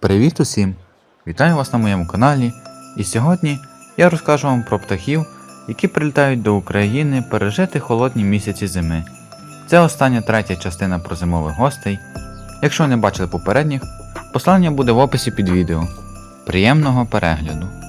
Привіт усім! Вітаю вас на моєму каналі. І сьогодні я розкажу вам про птахів, які прилітають до України пережити холодні місяці зими. Це остання третя частина про зимових гостей. Якщо не бачили попередніх, послання буде в описі під відео. Приємного перегляду!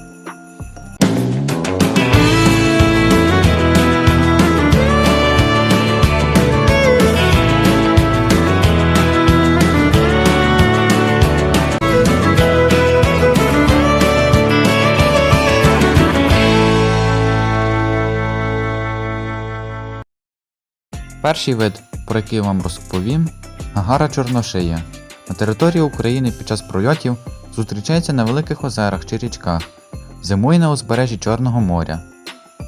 Перший вид, про який вам розповім, гагара чорношия. На території України під час прольотів зустрічається на великих озерах чи річках, зимує на узбережжі Чорного моря.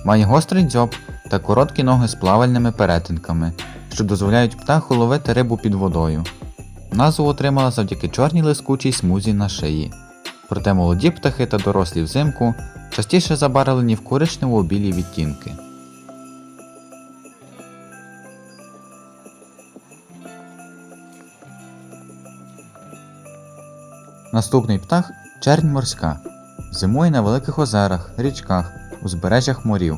Має гострий дзьоб та короткі ноги з плавальними перетинками, що дозволяють птаху ловити рибу під водою. Назву отримала завдяки чорній лискучій смузі на шиї. Проте молоді птахи та дорослі взимку частіше забарвлені в коричнево-білі відтінки. Наступний птах чернь морська. Зимує на великих озерах, річках, узбережжях морів.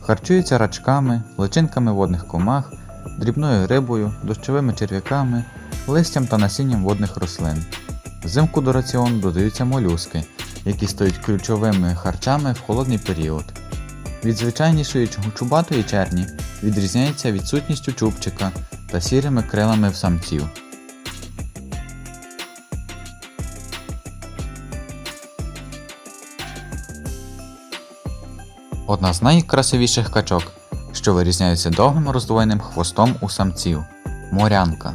Харчується рачками, личинками водних комах, дрібною рибою, дощовими черв'яками, листям та насінням водних рослин. Взимку до раціону додаються молюски, які стають ключовими харчами в холодний період. Від звичайнішої чубатої черні відрізняється відсутністю чубчика та сірими крилами в самців. Одна з найкрасивіших качок, що вирізняється довгим роздвоєним хвостом у самців морянка.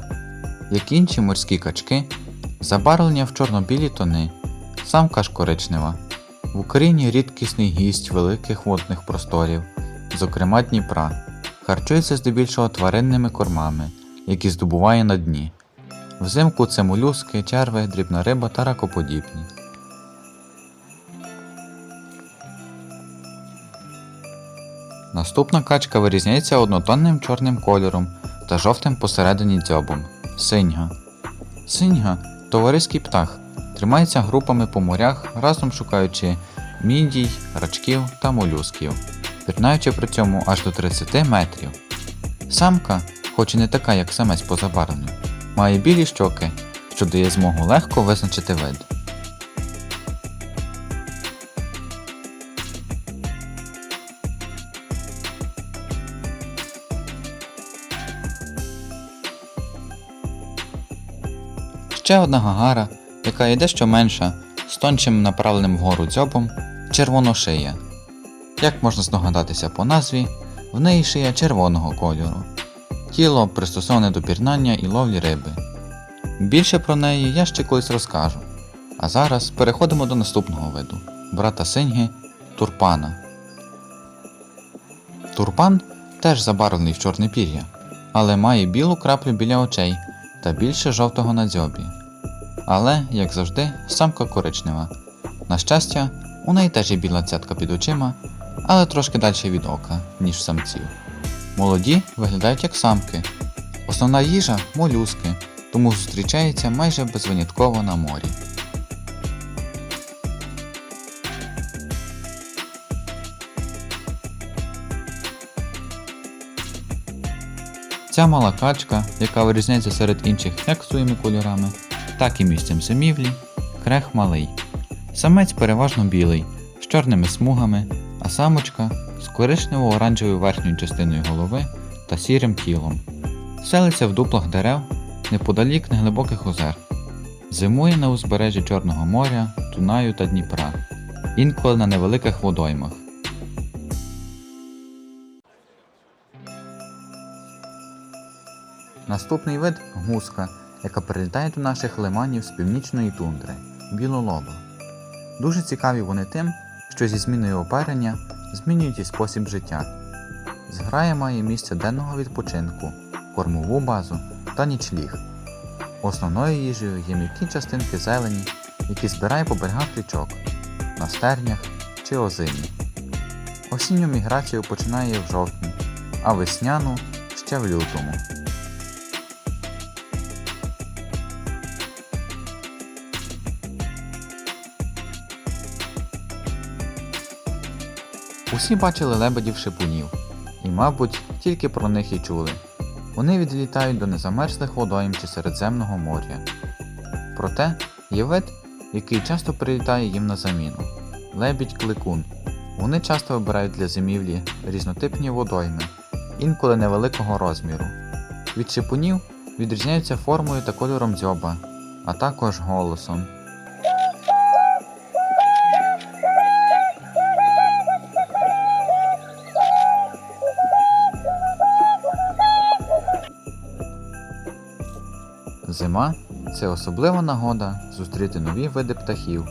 Як інші морські качки, забарвлення в чорно-білі тони, самка ж коричнева. В Україні рідкісний гість великих водних просторів, зокрема Дніпра, харчується здебільшого тваринними кормами, які здобуває на дні. Взимку це молюски, черви, дрібна риба та ракоподібні. Наступна качка вирізняється однотонним чорним кольором та жовтим посередині дзьобом. Синьга. Синьга товариський птах. Тримається групами по морях, разом шукаючи мідій, рачків та молюсків, пірнаючи при цьому аж до 30 метрів. Самка, хоч і не така, як самець по забарвленню, має білі щоки, що дає змогу легко визначити вид. Ще одна гагара, яка є дещо менша, з тончим направленим вгору дзьобом, червоношия. Як можна здогадатися по назві, в неї шия червоного кольору. Тіло пристосоване до пірнання і ловлі риби. Більше про неї я ще колись розкажу. А зараз переходимо до наступного виду брата синьги турпана. Турпан теж забарвлений в чорне пір'я, але має білу краплю біля очей та більше жовтого на дзьобі. Але, як завжди, самка коричнева. На щастя, у неї теж є біла цятка під очима, але трошки далі від ока, ніж самців. Молоді виглядають як самки. Основна їжа молюски, тому зустрічається майже безвинятково на морі. Ця мала качка, яка вирізняється серед інших як своїми кольорами, так і місцем зимівлі, крех малий. Самець переважно білий, з чорними смугами, а самочка з коричнево-оранжевою верхньою частиною голови та сірим тілом. Селиться в дуплах дерев неподалік неглибоких озер. Зимує на узбережжі Чорного моря, Дунаю та Дніпра, інколи на невеликих водоймах. Наступний вид гуска, яка прилітає до наших лиманів з північної тундри білолоба. Дуже цікаві вони тим, що зі зміною оперення змінюють і спосіб життя. Зграя має місце денного відпочинку, кормову базу та нічліг. Основною їжею є м'які частинки зелені, які збирає по берегах річок, на стернях чи озимі. Осінню міграцію починає в жовтні, а весняну ще в лютому. Усі бачили лебедів шипунів, і, мабуть, тільки про них і чули. Вони відлітають до незамерзлих водойм чи Середземного моря. Проте є вид, який часто прилітає їм на заміну лебідь кликун. Вони часто вибирають для зимівлі різнотипні водойми, інколи невеликого розміру. Від шипунів відрізняються формою та кольором дзьоба, а також голосом. Зима це особлива нагода зустріти нові види птахів,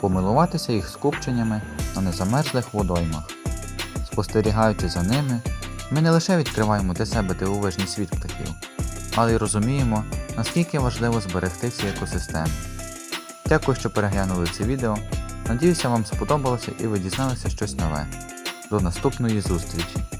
помилуватися їх скупченнями на незамерзлих водоймах. Спостерігаючи за ними, ми не лише відкриваємо для себе дивовижний світ птахів, але й розуміємо, наскільки важливо зберегти ці екосистеми. Дякую, що переглянули це відео. Надіюся, вам сподобалося і ви дізналися щось нове. До наступної зустрічі!